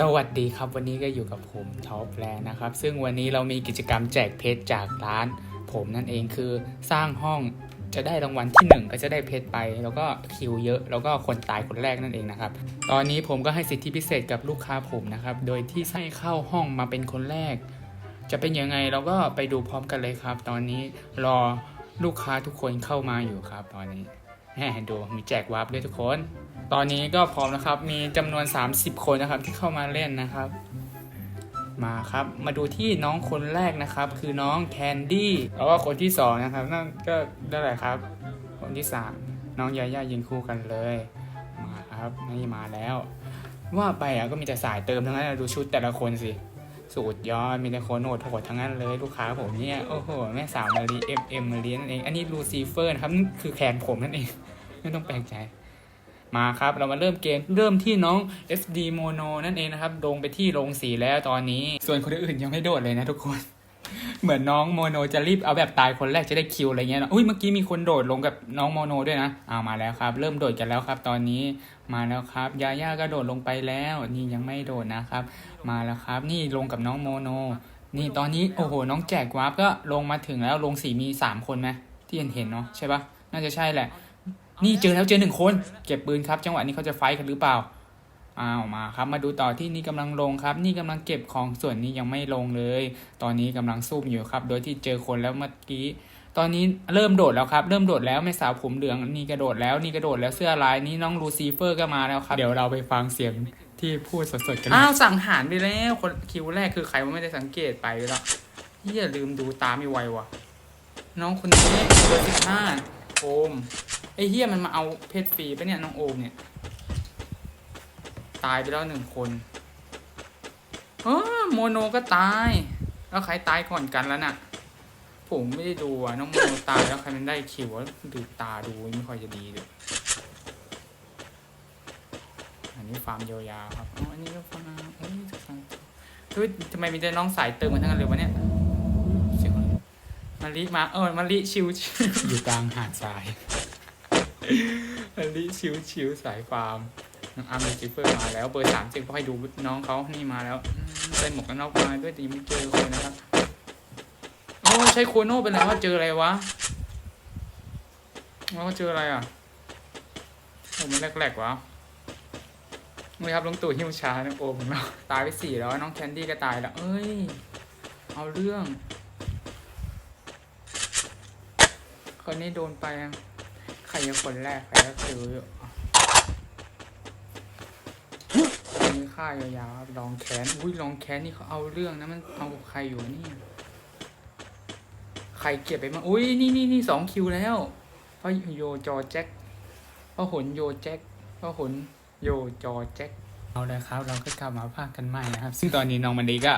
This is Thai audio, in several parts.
สวัสดีครับวันนี้ก็อยู่กับผมท็อปแลนด์นะครับ ซึ่งวันนี้เรามีกิจกรรมแจกเพชรจากร้าน ผมนั่นเองคือสร้างห้องจะได้รางวัลที่หนึ่งก็จะได้เพชรไป แล้วก็คิวเยอะ แล้วก็คนตายคนแรกนั่นเองนะครับ ตอนนี้ผมก็ให้สิทธิพิเศษกับลูกค้าผมนะครับ โดยที่ให้เข้าห้องมาเป็นคนแรก จะเป็นยังไงเราก็ไปดูพร้อมกันเลยครับ ตอนนี้รอลูกค้าทุกคนเข้ามาอยู่ครับ ตอนนี้แหมดูมีแจกวาร์ปด้วยทุกคน ตอนนี้ก็พร้อมนะครับ มีจำนวน 30 คนนะครับที่เข้ามาเล่นนะครับ มาครับ มาดูที่น้องคนแรกนะครับ คือน้องแคนดี้ แล้วก็คนที่สองนะครับ นั่นก็ได้แหละครับ คนที่สามน้องยาย่ายิงคู่กันเลย มาครับ นี่มาแล้ว ว่าไปอะก็มีแต่สายเติมทั้งนั้นดูชุดแต่ละคนสิสูตรยอดมีแต่คนโหดโหดทั้งนั้นเลยลูกค้าผมเนี่ย โอ้โห แม่สาวมารีเอ็มเอ็มมารีนั่นเอง อันนี้ลูซีเฟอร์นะครับนั่นคือแคนผมนั่นเอง ไม่ต้องแปลกใจ มาครับ เรามาเริ่มเกมเริ่มที่น้อง FD Mono นั่นเองนะครับลงไปที่โรงสีแล้วตอนนี้ ส่วนคนอื่นยังไม่โดดเลยนะทุกคน เหมือนน้องโมโนจะรีบเอาแบบตายคนแรกจะได้คิวอะไรเงี้ยนะอุ้ยเมื่อกี้มีคนโดดลงกับน้องโมโนด้วยนะเอามาแล้วครับ เริ่มโดดกันแล้วครับ ตอนนี้มาแล้วครับ ยาย่าก็โดดลงไปแล้ว นี่ยังไม่โดดนะครับ มาแล้วครับ นี่ลงกับน้องโมโน นี่ตอนนี้โอ้โห น้องแจกวาร์ปก็ลงมาถึงแล้วลงสีมีสามคนไหมที่เห็นเห็นเนาะใช่ปะน่าจะใช่แหละ นี่เจอแล้วเจอหนึ่งคน เก็บปืนครับ จังหวะนี้เขาจะไฟท์กันหรือเปล่าอ้าวมาครับมาดูต่อที่นี่กำลังลงครับ นี่กำลังเก็บของส่วนนี้ยังไม่ลงเลย ตอนนี้กำลังซุ่มอยู่ครับ โดยที่เจอคนแล้วเมื่อกี้ ตอนนี้เริ่มโดดแล้วครับ เริ่มโดดแล้วแม่สาวผมเหลืองนี่กระโดดแล้วนี่กระโดดแล้วเสื้อลายนี่น้องลูซีเฟอร์ก็มาแล้วครับเดี๋ยวเราไปฟังเสียงที่พูดสดๆกันอ้าวสั่งหารไปแล้วคนคิวแรกคือใครว่าไม่ได้สังเกตไปแล้วอย่าลืมดูตาไม่ไวว่ะน้องคนนี้เบอร์สิบห้าโอม ไอ้เฮียมันมาเอาเพชรฟรีไปเนี่ยน้องโอมเนี่ย ตายไปแล้วหนึ่งคนเออโมโนก็ตาย แล้วใครตายก่อนกันแล้วน่ะ ผมไม่ได้ดูอะน้องโมโนตายแล้วใครมันได้คิวอะดูตาดูไม่ค่อยจะดีเลยอันนี้ฟาร์มยาวๆครับอ๋ออันนี้ก็ฟาร์มอ้ยฟาร์มเฮ้ยทำไมมีแต่น้องสายเติมกันทั้งนั้นเลยวะเนี่ยมาลิมาเออมาลิชิวอยู่กลางหาดทราย อันนี้ชิวชิวๆสายฟาร์มน้องอาร์มจิฟเฟอร์มาแล้วเบอร์สามสิบก็ให้ดูน้องเขานี่มาแล้วใส่หมวกกันน็อกมาด้วยแต่ยังไม่เจอคนนะครับโอ้ใช้โคโน่เป็นไรวะเจออะไรวะว่าเจออะไรอะโอ้มันแรกๆวะนี่ครับลุงตู่หิ้วช้านะโอ้ผมตายไปสี่แล้วน้องแคนดี้ก็ตายแล้ว เอ้ย เอาเรื่องคนนี้โดนไปอะ รจะคนแรกใครจะซื้ออยู่มีค่ายาวๆครับลองแคนอุ้ยลองแคนนี่เขาเอาเรื่องนะมันเอาใครอยู่นี่ ใครเก็บไปมาอุ้ยนี่นี่นี่สองคิวแล้วพราะโยจอแจ็คพราะหนโยแจ็คพราะหนโยจอแจ็คเอาเลยครับ เราก็กลับมาภาคกันใหม่นะครับ ซึ่งตอนนี้น้องมันดีก็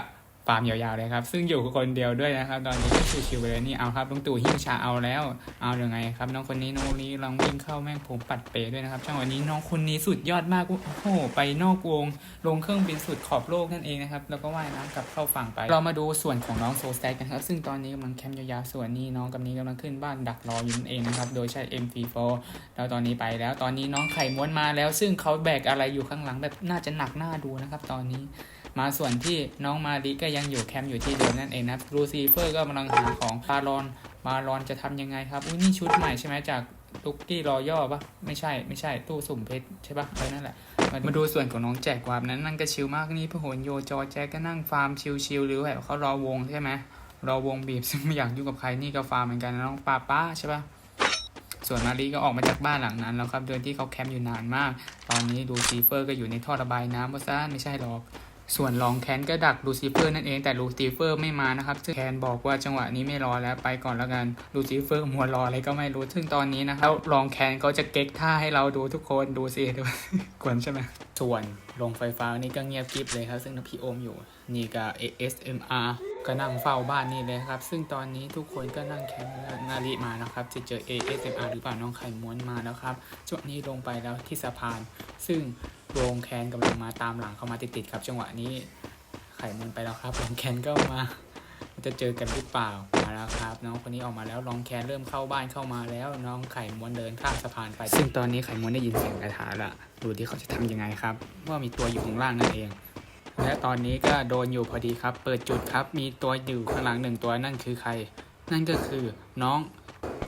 ฟาร์มยาวๆเลยครับ ซึ่งอยู่คนเดียวด้วยนะครับ ตอนนี้ก็ชิวๆไปเลยนี่เอาครับลุงตู่หิ้วชาเอาแล้ว เอาอยังไงครับ น้องคนนี้น้องนี้ลองวิ่งเข้าแม่งผมปัดเปด้วยนะครับจังหวะนี้น้องคนนี้สุดยอดมากโอ้โหไปนอกวง ลงเครื่องบินสุดขอบโลกนั่นเองนะครับแล้วก็ว่ายน้ำกลับเข้าฝั่งไป เรามาดูส่วนของน้องโซแซกกันครับ ซึ่งตอนนี้กำลังแคมป์ยาวๆส่วนนี้น้องกับนี้กำลังขึ้นบ้านดักรออยู่นั่นเองนะครับโดยใช้ MP4 แล้วตอนนี้ไปแล้วตอนนี้น้องไข่ม้วนมาแล้ว ซึ่งเขาแบกอะไรอยู่ข้างหลังแบบน่าจะหนักหน้าดูนะครับ ตอนนี้ มาส่วนที่น้องมาริก็ยังอยู่แคมป์อยู่ที่เดิมนั่นเองนะครับลูซีเฟอร์ก็กำลังหาของบารอนบารอนจะทำยังไงครับอุ้ยนี่ชุดใหม่ใช่ไหมจากตุกกี้รอย่อปะไม่ใช่ไม่ใช่ตู้สุ่มเพชรใช่ปะเออนั่นแหละ มามาดูส่วนของน้องแจกวาบนั้นนั่งก็ชิลมากนี่พหลโยจอแจกก็นั่งฟาร์มชิลๆหรือแบบเขารอวงใช่ไหมรอวงบีบซึ่งไม่อยากยุ่งกับใครนี่ก็ฟาร์มเหมือนกันน้องป้าป้าใช่ปะส่วนมารีก็ออกมาจากบ้านหลังนั้นแล้วครับเดินที่เขาแคมป์อยู่นานมาก ตอนนี้ลูซีเฟอร์ก็อยู่ในท่อระบายน้ำเพราะซ่านไม่ใช่หรอก ส่วนลองแคนก็ดักลูซิเฟอร์นั่นเองแต่ลูซิเฟอร์ไม่มานะครับ ซึ่งแคนบอกว่าจังหวะนี้ไม่รอแล้วไปก่อนแล้วกันลูซิเฟอร์มัวรออะไรก็ไม่รู้ ซึ่งตอนนี้นะครับลองแคนเขาจะเก๊กท่าให้เราดูทุกคนดูสิดูกวนใช่ไหมส่วนโรงไฟฟ้านี่ก็เงียบกริบเลยครับ ซึ่งพี่โอมอยู่ นี่ก็ ASMR ก็นั่งเฝ้าบ้านนี่เลยครับ ซึ่งตอนนี้ทุกคนก็นั่งแคมป์นาริมานะครับ จะเจอ ASMR หรือเปล่าน้องไข่ม้วนมาแล้วครับช่วงนี้ลงไปแล้วที่สะพาน ซึ่ง โรงแคนกำลังมาตามหลังเข้ามาติดๆครับ จังหวะนี้ไข่ม้วนไปแล้วครับ ลองแคนก็มา จะเจอกันหรือเปล่ามาแล้วครับ น้องคนนี้ออกมาแล้วลองแคนเริ่มเข้าบ้านเข้ามาแล้ว น้องไข่มวนเดินข้ามสะพานไป ซึ่งตอนนี้ไข่มวนได้ยินเสียงกระถาละดูที่เขาจะทำยังไงครับ ว่ามีตัวอยู่ข้างล่างนั่นเอง และตอนนี้ก็โดนอยู่พอดีครับ เปิดจุดครับ มีตัวอยู่ข้างหลังหนึ่งตัวนั่นคือใคร นั่นก็คือน้อง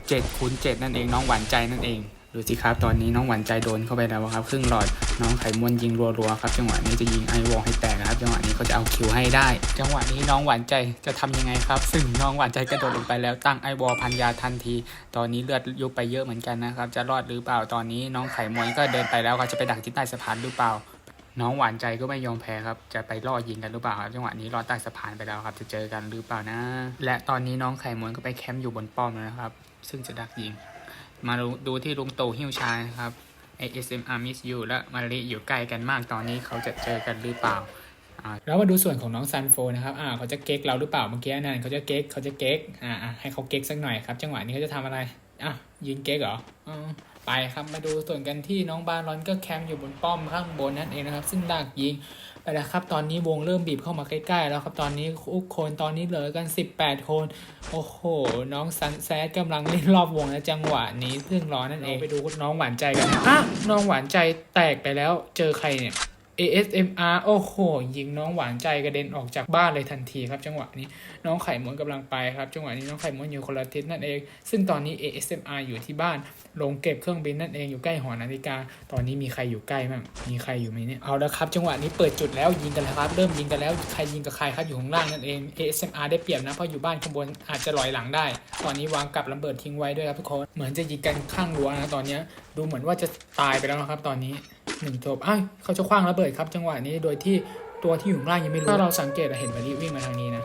เจ็ดคูณเจ็ดนั่นเองน้องหวานใจนั่นเอง ดูสิครับ ตอนนี้น้องหวานใจโดนเข้าไปแล้วครับ ครึ่งหลอดน้องไข่มวนยิงรัวๆครับ จังหวะนี้จะยิงไอวอลให้แตกนะครับ จังหวะนี้เขาจะเอาคิวให้ได้ จังหวะนี้น้องหวานใจจะทำยังไงครับ ซึ่งน้องหวานใจกระโดดลงไปแล้วตั้งไอวอลพันยาทันที ตอนนี้เลือดยุบไปเยอะเหมือนกันนะครับ จะรอดหรือเปล่า ตอนนี้น้องไข่มวนก็เดินไปแล้วเขาจะไปดักที่ใต้สะพานหรือเปล่า น้องหวานใจก็ไม่ยอมแพ้ครับ จะไปล่อยิงกันหรือเปล่าครับจังหวะนี้รอดใต้สะพานไปแล้วครับ จะเจอกันหรือเปล่านะ และตอนนี้น้องไข่มวนก็ไปแคมป์อยู่บนป้อมแล้วนะครับ ซึ่งจะดักยิง มาดูที่ลุงโตหิ้วชายนะครับ ASMR Miss You และมาริอยู่ใกล้กันมากตอนนี้เขาจะเจอกันหรือเปล่าอ่าแล้วมาดูส่วนของน้องซันโฟนะครับ อ่า เขาจะเก๊กเราหรือเปล่า เมื่อกี้นั่นเขาจะเก๊กเขาจะเก๊ก อ่าให้เขาเก๊กสักหน่อยครับ จังหวะนี้เขาจะทำอะไร อะ ยิงเก๊กเหรออ๋อไปครับ มาดูส่วนกันที่น้องบาลอนก็แคมป์อยู่บนป้อมข้างบนนั่นเองนะครับ ซึ่งดักยิง แล้วครับ ตอนนี้วงเริ่มบีบเข้ามาใกล้ๆแล้วครับ ตอนนี้ทุกคนตอนนี้เหลือกัน 18 คน โอ้โห น้องซันแซดกำลังเล่นรอบวงและจังหวะนี้เพิ่งร้อนนั่นเอง ไปดูน้องหวานใจกันนะอะน้องหวานใจแตกไปแล้ว เจอใครเนี่ย ASMR โอ้โห ยิงน้องหวานใจกระเด็นออกจากบ้านเลยทันทีครับ จังหวะนี้น้องไข่มวนกำลังไปครับ จังหวะนี้น้องไข่มวนอยู่คนละทิศนั่นเอง ซึ่งตอนนี้ ASMR อยู่ที่บ้านลงเก็บเครื่องบินนั่นเองอยู่ใกล้หอนาฬิกา ตอนนี้มีใครอยู่ใกล้บ้างมีใครอยู่ไหมเนี่ยเอาล้วครับ จังหวะนี้เปิดจุดแล้วยิงกันแล้วครับ เริ่มยิงกันแล้วใครยิงกับใครครับอยู่ข้างล่างนั่นเอง ASMR ได้เปรียบนะเพราะอยู่บ้านข้างบนอาจจะลอยหลังได้ ตอนนี้วางกับระเบิดทิ้งไว้ด้วยครับทุกคนเหมือนจะยิงกันข้างรั้วนะตอนนี้ดูเหมือนว่าจะตายไปแล้วนะครับ ตอนนี้ หนึ่งจบอ้าวเขาจะคว้างระเบิดครับ จังหวะนี้โดยที่ตัวที่อยู่ข้างล่างยังไม่รู้ถ้าเราสังเกตอะเห็นบารีวิ่งมาทางนี้นะ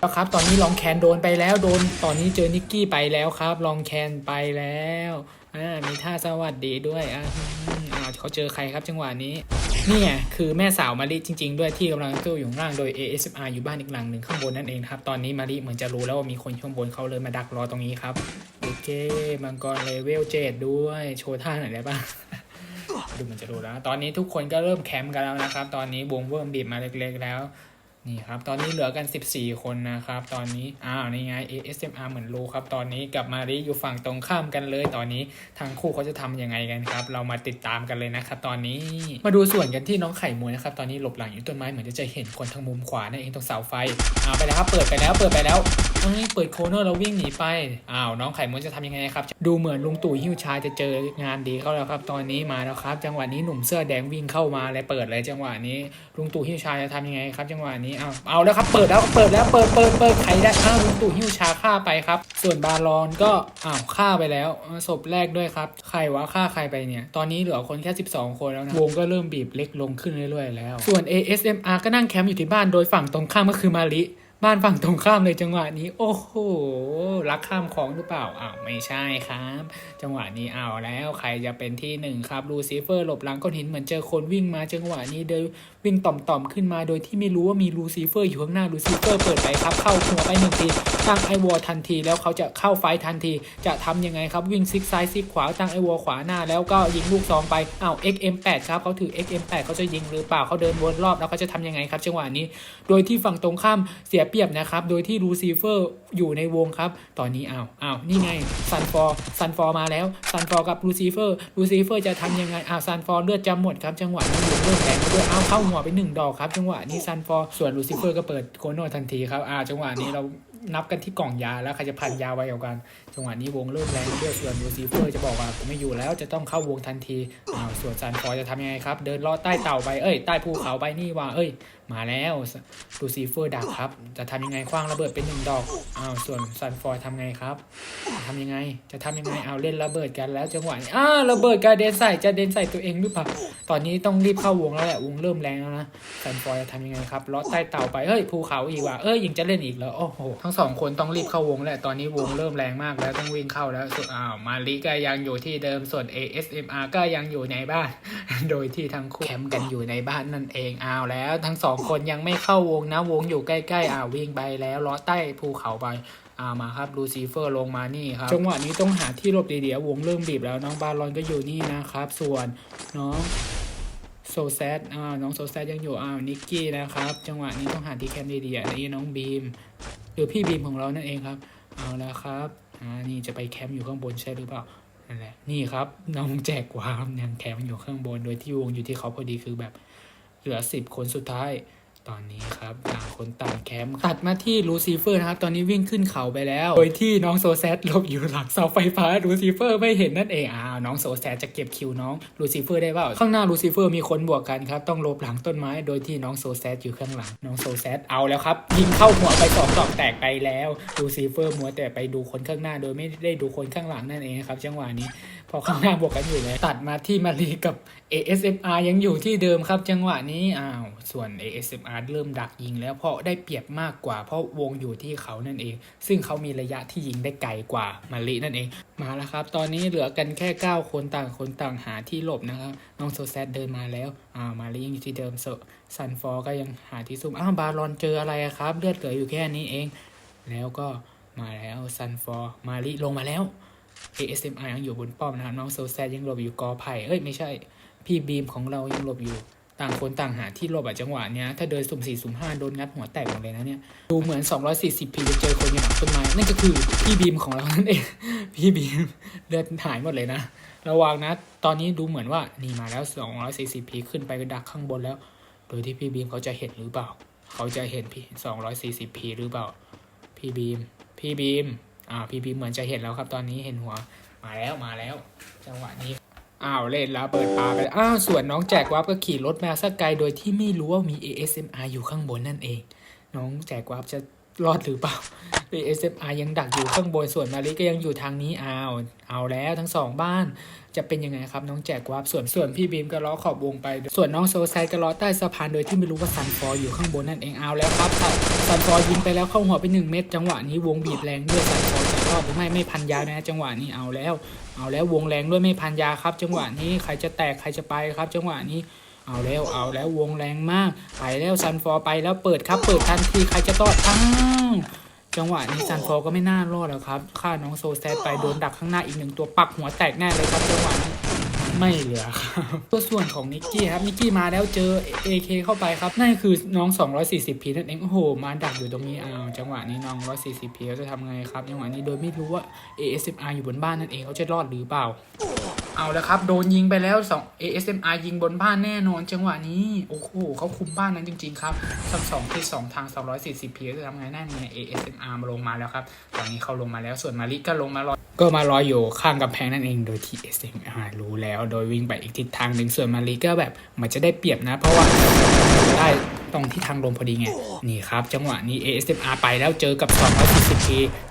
แล้วครับ ตอนนี้ลองแคนโดนไปแล้วโดนตอนนี้เจอนิกกี้ไปแล้วครับ ลองแคนไปแล้วอ่ามีท่าสวัสดีด้วยอ่าอืมอ่าเขาเจอใครครับจังหวะนี้นี่ไงคือแม่สาวมาริจริง ๆ ด้วยที่กำลังตู้อยู่ข้างล่างโดย ASMR อยู่บ้านอีกหลังหนึ่งข้างบนนั่นเองครับ ตอนนี้มาริเหมือนจะรู้แล้วว่ามีคนข้างบนเขาเลยมาดักรอตรงนี้ครับโอเคมังกรเลเวลเจ็ดด้วยโชว์ท่าหน่อยได้ปะ ดูมันจะรู้แล้ว ตอนนี้ทุกคนก็เริ่มแคมป์กันแล้วนะครับ ตอนนี้วงเวิร์มบีบมาเล็กๆแล้ว นี่ครับ ตอนนี้เหลือกัน 14 คนนะครับ ตอนนี้ อ้าวนี่ไง ASMR เหมือนรู้ครับ ตอนนี้กับมาริอยู่ฝั่งตรงข้ามกันเลย ตอนนี้ทางคู่เขาจะทำยังไงกันครับ เรามาติดตามกันเลยนะครับ ตอนนี้ มาดูส่วนกันที่น้องไข่มวยนะครับ ตอนนี้หลบหลังอยู่ต้นไม้เหมือนจะจะเห็นคนทางมุมขวานั่นเองตรงเสาไฟ อ้าวไปแล้วครับ เปิดไปแล้ว เปิดไปแล้วเอ้ยเปิดโคเนอร์แล้ววิ่งหนีไป อ้าวน้องไข่มวยจะทำยังไงครับ ดูเหมือนลุงตู่หิ้วชายจะเจองานดีเข้าแล้วครับ ตอนนี้มาแล้วครับ จังหวะนี้หนุ่มเสื้อแดงวิ่งเข้ามาเลยเปิดเลยจังหวะนี้ ลุงตู่หิ้วชาจะทำยังไงครับ จังหวะนี้เอาเอาแล้วครับเปิดแล้วเปิดแล้วเปิดเปิดเปิดใครได้อ้าวลุงตู่หิ้วชาฆ่าไปครับ ส่วนบารอนก็อ้าวฆ่าไปแล้วศพแรกด้วยครับ ใครวะฆ่าใครไปเนี่ย ตอนนี้เหลือคนแค่ 12 คนแล้วนะวงก็เริ่มบีบเล็กลงขึ้นเรื่อยๆแล้ว ส่วน ASMR ก็นั่งแคมป์อยู่ที่บ้านโดยฝั่งตรงข้ามก็คือมาริ บ้านฝั่งตรงข้ามเลยจังหวะนี้ โอ้โหรักข้ามของหรือเปล่าอ้าวไม่ใช่ครับ จังหวะนี้เอาแล้วใครจะเป็นที่หนึ่งครับลูซิเฟอร์หลบหลังก้อนหินเหมือนเจอคนวิ่งมาจังหวะนี้เดินวิ่งต่อมๆขึ้นมาโดยที่ไม่รู้ว่ามีลูซิเฟอร์อยู่ข้างหน้าลูซิเฟอร์เปิดไปครับเข้าหัวไปหนึ่งที ตั้งไอวอลทันที แล้วเขาจะเข้าไฟทันที จะทำยังไงครับวิ่งซิกซ้ายซิกขวาตั้งไอวอลขวาหน้า แล้วก็ยิงลูกซองไปอ้าว XM8 ครับเขาถือ XM8 เขาจะยิงหรือเปล่าเขาเดินวนรอบแล้วเขาจะทำยังไงครับจังหวะนี้ โดยที่ฝั่งตรงข้ามเสียเปรียบนะครับโดยที่ลูซิเฟอร์อยู่ในวงครับ ตอนนี้อ้าวอ้าวนี่ไงซันฟอร์ซันฟอร์มาแล้วซันฟอร์กับลูซิเฟอร์ลูซิเฟอร์จะทำยังไงอ้าวซันฟอร์เลือดจะหมดครับจังหวะนี้อยู่เลือดแรงด้วยอ้าวเข้าหัวไปหนึ่งดอกครับจังหวะนี้ซันฟอร์ส่วนลูซิเฟอร์ก็เปิดโคโนทันทีครับอ้าจังหวะนี้เรา นับกันที่กล่องยาแล้วใครจะพันยาไว้เอากัน จังหวะนี้วงเริ่มแรงเรื่อยส่วนลูซิเฟอร์จะบอกว่าผมไม่อยู่แล้วจะต้องเข้าวงทันทีอ้าวส่วนซานฟอร์จะทำยังไงครับ เดินลอดใต้เต่าไปเอ้ยใต้ภูเขาไปนี่ว่าเอ้ย มาแล้วลูซิเฟอร์ดักครับ จะทำยังไงคว้างระเบิดเป็นหนึ่งดอกอ้าวส่วนซันฟอร์ทำไงครับทำยังไงจะทำยังไงเอาเล่นระเบิดกันแล้วจังหวะอ้าวระเบิดกระเด็นใส่จะเด็นใส่ตัวเองหรือเปล่าตอนนี้ต้องรีบเข้าวงแล้วแหละวงเริ่มแรงแล้วนะซันฟอร์จะทำยังไงครับลอใต้เต่าไปเฮ้ยภูเขาอีกว่ะเอ้ยยังจะเล่นอีกเหรอโอ้โหทั้งสองคนต้องรีบเข้าวงแล้วตอนนี้วงเริ่มแรงมากแล้วต้องวิ่งเข้าแล้วส่วนอ้าวมาริก็ยังอยู่ที่เดิมส่วน ASMR ก็ยังอยู่ในบ้าน โดยที่ทั้งคู่แคมป์กันอยู่ในบ้านนั่นเองอ้าวแล้วทั้งสองคนยังไม่เข้าวงนะ วงอยู่ใกล้ๆอ้าวิ่งไปแล้วล้อใต้ภูเขาไปอ่ามาครับลูซิเฟอร์ลงมานี่ครับจังหวะนี้ต้องหาที่หลบดีๆวงเริ่มบีบแล้วน้องบาลอนก็อยู่นี่นะครับ ส่วนน้องโซแซดอ่าน้องโซแซดยังอยู่อ้าวนิกกี้นะครับ จังหวะนี้ต้องหาที่แคมป์ดีๆอันนี้น้องบีมหรือพี่บีมของเรานั่นเองครับ เอาละครับอ่านี่จะไปแคมป์อยู่ข้างบนใช่หรือเปล่านั่นแหละนี่ครับน้องแจกวามยังแคมป์อยู่ข้างบนโดยที่วงอยู่ที่เขาพอดีคือแบบ เหลือ 10 คนสุดท้าย ตอนนี้ครับต่างคนต่างแคมป์ตัดมาที่ลูซิเฟอร์นะครับ ตอนนี้วิ่งขึ้นเขาไปแล้ว โดยที่น้องโซแซดหลบอยู่หลังเสาไฟฟ้าลูซิเฟอร์ไม่เห็นนั่นเองอ้าวน้องโซแซดจะเก็บคิวน้องลูซิเฟอร์ได้เปล่าข้างหน้าลูซิเฟอร์มีคนบวกกันครับ ต้องหลบหลังต้นไม้ โดยที่น้องโซแซดอยู่ข้างหลัง น้องโซแซดเอาแล้วครับยิงเข้าหัวไปสองดอกแตกไปแล้วลูซิเฟอร์มัวแต่ไปดูคนข้างหน้า โดยไม่ได้ดูคนข้างหลังนั่นเองครับจังหวะนี้ พอข้างหน้าบวกกันอยู่เลยตัดมาที่มารีกับ ASMR ยังอยู่ที่เดิมครับจังหวะนี้อ้าวส่วน ASMR เริ่มดักยิงแล้วเพราะได้เปรียบมากกว่า เพราะวงอยู่ที่เขานั่นเอง ซึ่งเขามีระยะที่ยิงได้ไกลกว่ามารีนั่นเอง มาแล้วครับ ตอนนี้เหลือกันแค่ 9 คนต่างคนต่างหาที่หลบนะครับน้องโซแซดเดินมาแล้วอ้าวมารียังอยู่ที่เดิมซซันฟอร์ก็ยังหาที่ซุ่มอ้าวบารอนเจออะไรครับเลือดเหลืออยู่แค่นี้เอง แล้วก็มาแล้วซันฟอร์มารีลงมาแล้ว ASMR ยังอยู่บนป้อมนะครับน้องโซแซดยังหลบอยู่กอไผ่เอ้ยไม่ใช่ พี่บีมของเรายังหลบอยู่ ต่างคนต่างหาที่หลบอะจังหวะเนี้ยถ้าเดินสุ่มสี่สุ่มห้าโดนงัดหัวแตกหมดเลยนะเนี่ยดูเหมือน 240พีจะเจอคนอยู่หลังต้นไม้นั่นก็คือพี่บีมของเรานั่นเองพี่บีมเลือดหายหมดเลยนะระวังนะ ตอนนี้ดูเหมือนว่านี่มาแล้ว240พีขึ้นไปดักข้างบนแล้ว โดยที่พี่บีมเขาจะเห็นหรือเปล่า เขาจะเห็นพี่240พีหรือเปล่า พี่บีม พี่บีม อ่าพี่บีเหมือนจะเห็นแล้วครับ ตอนนี้เห็นหัวมาแล้วมาแล้ว จังหวะนี้อ้าวเล่นแล้วเปิดปลาไปอ้าวส่วนน้องแจกวับก็ขี่รถมาสักไกลโดยที่ไม่รู้ว่ามี ASMR อยู่ข้างบนนั่นเอง น้องแจกวับจะ รอดหรือเปล่า ASMR ยังดักอยู่ข้างบนส่วนมาริก็ยังอยู่ทางนี้เอาเอาแล้วทั้งสองบ้านจะเป็นยังไงครับน้องแจกวับส่วนส่วนพี่บีมก็ล้อขอบวงไป ส่วนน้องโซไซก็ล้อใต้สะพานโดยที่ไม่รู้ว่าซันฟอร์อยู่ข้างบนนั่นเองเอาแล้วครับซันฟอร์ยิงไปแล้วเข้าหัวไปหนึ่งเม็ดจังหวะนี้วงบีบแรงด้วยซันฟอร์จะรอดหรือไม่ไม่พันยาวนะจังหวะนี้เอาแล้ว เอาแล้ววงแรงด้วยไม่พันยาครับ จังหวะนี้ใครจะแตกใครจะไปครับ จังหวะนี้ เอาแล้วเอาแล้ววงแรงมากไปแล้วซันฟอร์ไปแล้วเปิดครับ เปิดทันทีใครจะตอดอ้าวจังหวะนี้ซันฟอร์ก็ไม่น่ารอดแล้วครับฆ่าน้องโซแซดไปโดนดักข้างหน้าอีกหนึ่งตัวปักหัวแตกแน่เลยครับจังหวะนี้ไม่เหลือครับตัวส่วนของนิกกี้ครับนิกกี้มาแล้วเจอ AK เข้าไปครับ นั่นคือน้อง 240พีนั่นเองโอ้โห มาดักอยู่ตรงนี้อ้าวจังหวะนี้น้อง 140พีเขาจะทำไงครับจังหวะนี้โดยไม่รู้ว่า ASMR อยู่บนบ้านนั่นเองเขาจะรอดหรือเปล่า เอาแล้วครับ โดนยิงไปแล้ว 2 ASMR ยิงบนบ้านแน่นอนจังหวะนี้ โอ้โหเขาคุมบ้านนั้นจริง ๆ ครับทั้งสองที่สองทาง 240 p จะทำไงแน่ไง ASMR มาลงมาแล้วครับ ตอนนี้เขาลงมาแล้วส่วนมาริก็ลงมารอก็มารออยู่ข้างกำแพงนั่นเอง โดยที่ ASMR รู้แล้ว โดยวิ่งไปอีกทิศทางหนึ่งส่วนมาริก็แบบมันจะได้เปรียบนะ เพราะว่าได้ ตรงที่ทางลมพอดีไง นี่ครับจังหวะนี้ ASMR ไปแล้วเจอกับ 240 p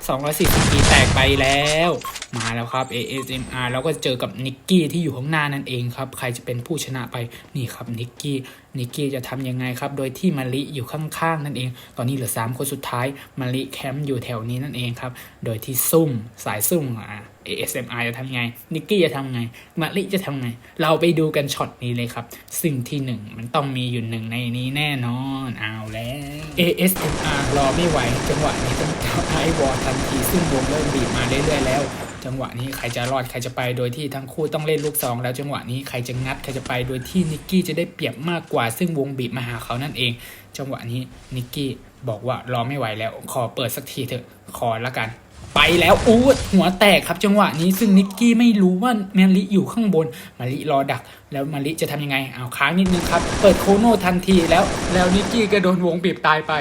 240 p แตกไปแล้ว มาแล้วครับ ASMR แล้วก็เจอกับนิกกี้ที่อยู่ข้างหน้านั่นเองครับ ใครจะเป็นผู้ชนะไปนี่ครับนิกกี้นิกกี้จะทำยังไงครับ โดยที่มาริอยู่ข้างๆนั่นเอง ตอนนี้เหลือ 3 คนสุดท้ายมาริแคมป์อยู่แถวนี้นั่นเองครับ โดยที่ซุ่มสายซุ่มอะ ASMR จะทำยังไง นิกกี้จะทำไงมาริจะทำไง เราไปดูกันช็อตนี้เลยครับ สิ่งที่หนึ่งมันต้องมีอยู่หนึ่งในนี้แน่นอนเอาแล้ว ASMR รอไม่ไหว จังหวะนี้ต้องจับไอวอลทันที ซึ่งวงเริ่มบีบมาเรื่อยๆแล้วจังหวะนี้ใครจะรอดใครจะไปโดยที่ทั้งคู่ต้องเล่นลูกซองแล้วจังหวะนี้ใครจะงัดใครจะไปโดยที่นิกกี้จะได้เปรียบมากกว่า ซึ่งวงบีบมาหาเขานั่นเอง จังหวะนี้นิกกี้บอกว่ารอไม่ไหวแล้ว ขอเปิดสักทีเถอะขอละกัน ไปแล้วอู้หัวแตกครับจังหวะนี้ซึ่งนิกกี้ไม่รู้ว่ามาริอยู่ข้างบนมาริรอดัก แล้วมาริจะทำยังไงเอาค้างนิดนึงครับ เปิดโคโน่ทันทีแล้ว แล้วนิกกี้ก็โดนวงบีบตายไป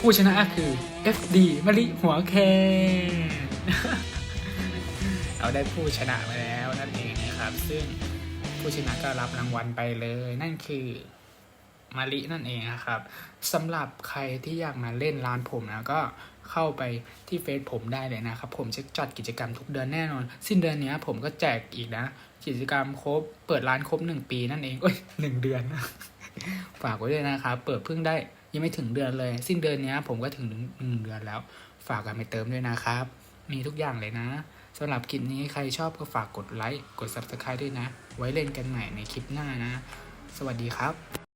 ผู้ชนะคือ FD มาริหัวแคนเราได้ผู้ชนะมาแล้วนั่นเองนะครับ ซึ่งผู้ชนะก็รับรางวัลไปเลย นั่นคือมารินั่นเองนะครับสำหรับใครที่อยากมาเล่นร้านผมนะก็ เข้าไปที่เฟซผมได้เลยนะครับ ผมจะจัดกิจกรรมทุกเดือนแน่นอน สิ้นเดือนนี้ผมก็แจกอีกนะ กิจกรรมครบ เปิดร้านครบหนึ่งปีนั่นเองเอ้ยหนึ่งเดือนฝากไว้ด้วยนะครับ เปิดเพิ่งได้ยังไม่ถึงเดือนเลย สิ้นเดือนนี้ผมก็ถึงหนึ่งเดือนแล้ว ฝากกันไปเติมด้วยนะครับ มีทุกอย่างเลยนะสำหรับคลิปนี้ใครชอบก็ฝากกดไลค์กด subscribe ด้วยนะ ไว้เล่นกันใหม่ในคลิปหน้านะ สวัสดีครับ